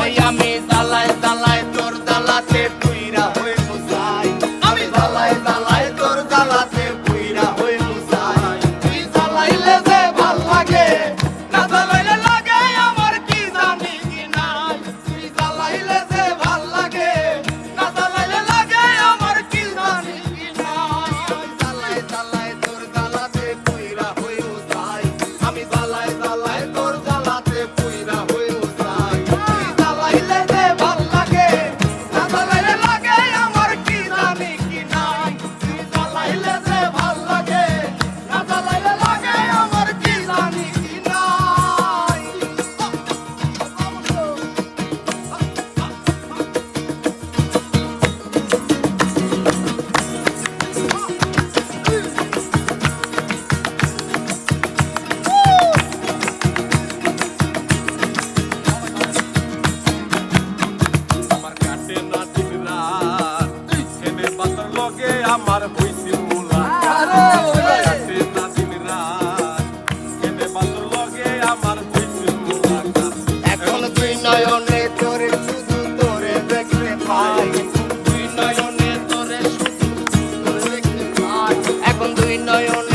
আমি দালায় দালায় তোর দালাতে তুইরা হয়ে নয়নে তোরে শুধু তোরে দেখতে পাই। দুই নয়নে তোরে শুধু এখন দুই নয়ন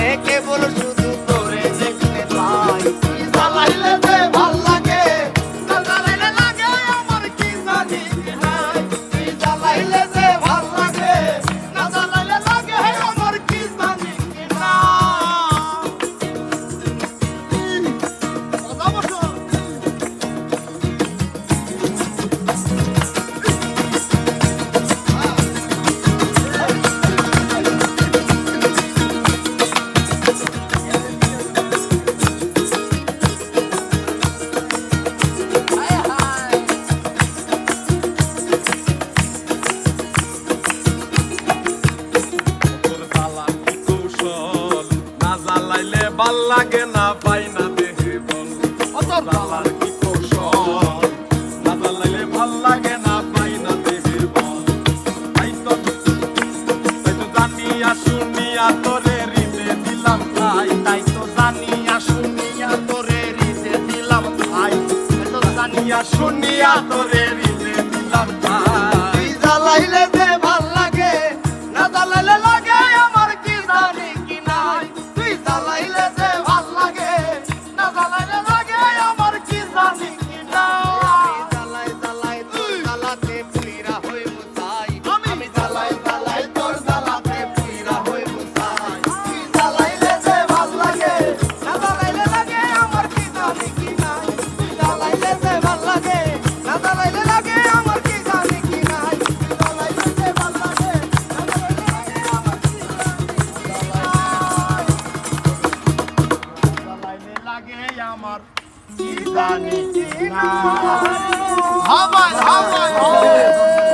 ভালো লাগে না পাই না দেহে বল অত লালার কি কৌশল? লালা লাগে ভালো লাগে না পাই না দেখে বল তাই তো তাই তো জানিয়া শুনিয়া তোরে রিতে দিলাম তাই তাই তো জানিয়া শুনিয়া তোরে রিতে দিলাম তাই তাই তো জানিয়া শুনিয়া তোরে রিতে দিলাম তাই জ্বালাইলে Haval haval haval.